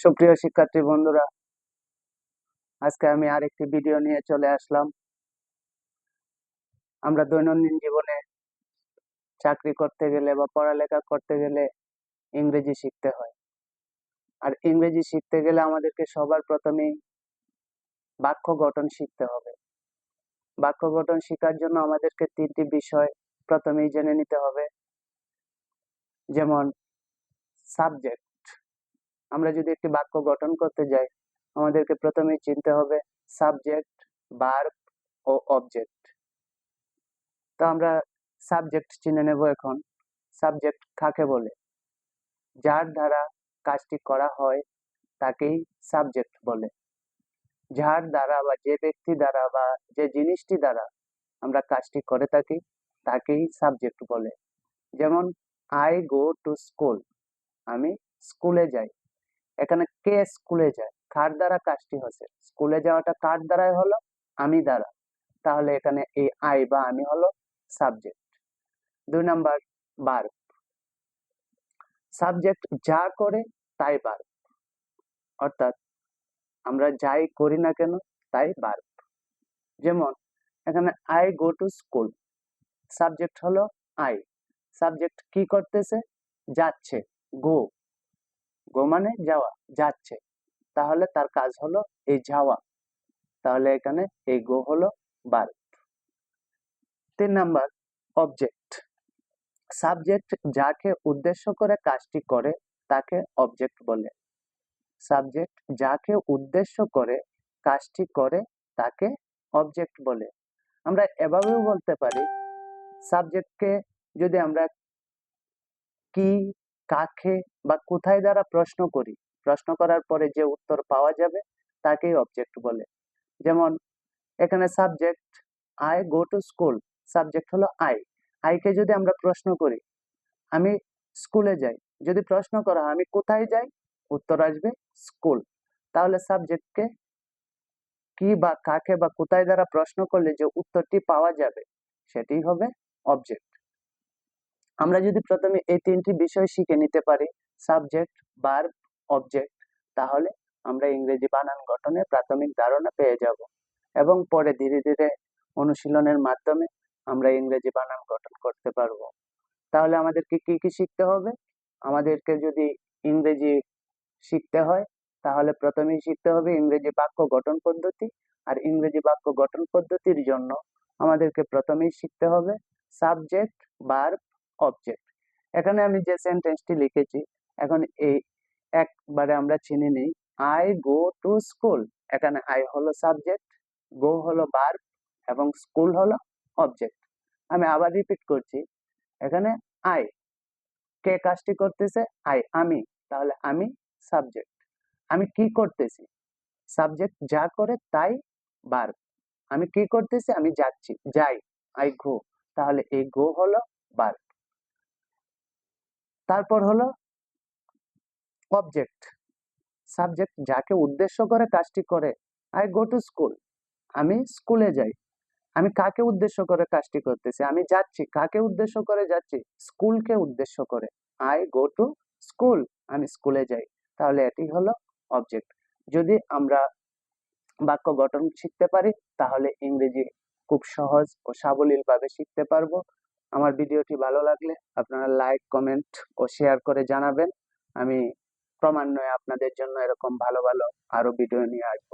সুপ্রিয় শিক্ষার্থী বন্ধুরা, আজকে আমি আরেকটি ভিডিও নিয়ে চলে আসলাম। আমরা দৈনন্দিন জীবনে চাকরি করতে গেলে বা পড়ালেখা করতে গেলে ইংরেজি শিখতে হয়। আর ইংরেজি শিখতে গেলে আমাদেরকে সবার প্রথমেই বাক্য গঠন শিখতে হবে। বাক্য গঠন শেখার জন্য আমাদেরকে তিনটি বিষয় প্রথমেই জেনে নিতে হবে। যেমন সাবজেক্ট আমরা যদি একটি বাক্য গঠন করতে যাই, আমাদেরকে প্রথমেই চিনতে হবে সাবজেক্ট ভার্ব ও অবজেক্ট তো আমরা সাবজেক্ট চিনে নেব এখন। সাবজেক্ট কাকে বলে? যার দ্বারা কাজটি করা হয়, তাকেই সাবজেক্ট বলে। যার দ্বারা বা যে ব্যক্তি দ্বারা বা যে জিনিসটি দ্বারা আমরা কাজটি করে থাকি, তাকেই সাবজেক্ট বলে। যেমন আই গো টু স্কুল আমি স্কুলে যাই। এখানে কে স্কুলে যায়? কার দ্বারা কাজটি হচ্ছে স্কুলে যাওয়াটা কার দ্বারাই হলো? আমি দ্বারা। তাহলে এখানে এই আই বা আমি হলো সাবজেক্ট দুই নাম্বার বার সাবজেক্ট যা করে তাই বার অর্থাৎ আমরা যাই করি না কেন তাই বার যেমন, এখানে I go to school subject হলো আই সাবজেক্ট কি করতেছে? যাচ্ছে গো গো মানে যাওয়া, যাচ্ছে। তাহলে তার কাজ হলো এই যাওয়া তাহলে এখানে এই গো হলো বার। তিন নাম্বার অবজেক্ট সাবজেক্ট যাকে উদ্দেশ্য করে কাজটি করে, তাকে অবজেক্ট বলে। সাবজেক্ট যাকে উদ্দেশ্য করে কাজটি করে, তাকে অবজেক্ট বলে। আমরা এভাবেও বলতে পারি সাবজেক্টকে যদি আমরা কি, কাকে বা কোথায় দ্বারা প্রশ্ন করি? প্রশ্ন করার পরে যে উত্তর পাওয়া যাবে, তাকেই অবজেক্ট বলে। যেমন, এখানে subject I go to school subject হলো আই আইকে যদি আমরা প্রশ্ন করি, আমি স্কুলে যাই। যদি প্রশ্ন করা আমি কোথায় যাই? উত্তর আসবে স্কুল তাহলে সাবজেক্টকে কি বা কাকে বা কোথায় দ্বারা প্রশ্ন করলে যে উত্তরটি পাওয়া যাবে সেটি হবে অবজেক্ট আমরা যদি প্রথমে এই তিনটি বিষয় শিখে নিতে পারি সাবজেক্ট বার্ব অবজেক্ট তাহলে আমরা ইংরেজি বানান গঠনে প্রাথমিক ধারণা পেয়ে যাব। এবং পরে ধীরে ধীরে অনুশীলনের মাধ্যমে আমরা ইংরেজি বানান গঠন করতে পারব। তাহলে আমাদেরকে কি কি শিখতে হবে? আমাদেরকে যদি ইংরেজি শিখতে হয়, তাহলে প্রথমেই শিখতে হবে ইংরেজি বাক্য গঠন পদ্ধতি। আর ইংরেজি বাক্য গঠন পদ্ধতির জন্য আমাদেরকে প্রথমেই শিখতে হবে সাবজেক্ট বার্ব অবজেক্ট এখানে আমি যে সেন্টেন্সটি লিখেছি এখন এই একবারে আমরা চিনে নিই আই গো টু স্কুল এখানে আই হলো সাবজেক্ট গো হলো বার্ব এবং স্কুল হলো অবজেক্ট আমি আবার রিপিট করছি, এখানে আই কে কাজটি করতেছে? আই আমি। তাহলে আমি সাবজেক্ট আমি কি করতেছি? সাবজেক্ট যা করে তাই বার্ব আমি কি করতেছি? আমি যাচ্ছি, যাই আই গো তাহলে এই গো হলো বার্ব তারপর হলো অবজেক্ট সাবজেক্ট যাকে উদ্দেশ্য করে কাজটি করে আই গো টু স্কুল আমি স্কুলে যাই, আমি কাকে উদ্দেশ্য করে কাজটি করতেছি, আমি যাচ্ছি, কাকে উদ্দেশ্য করে যাচ্ছি স্কুলকে উদ্দেশ্য করে আই গো টু স্কুল আমি স্কুলে যাই, তাহলে এটি হলো অবজেক্ট যদি আমরা বাক্য গঠন শিখতে পারি, তাহলে ইংরেজি খুব সহজ ও সাবলীল ভাবে শিখতে পারব। আমার ভিডিওটি ভালো লাগলে আপনারা লাইক কমেন্ট ও শেয়ার করে জানাবেন। আমি ক্রমান্বয়ে আপনাদের জন্য এরকম ভালো ভালো আরও ভিডিও নিয়ে আসব।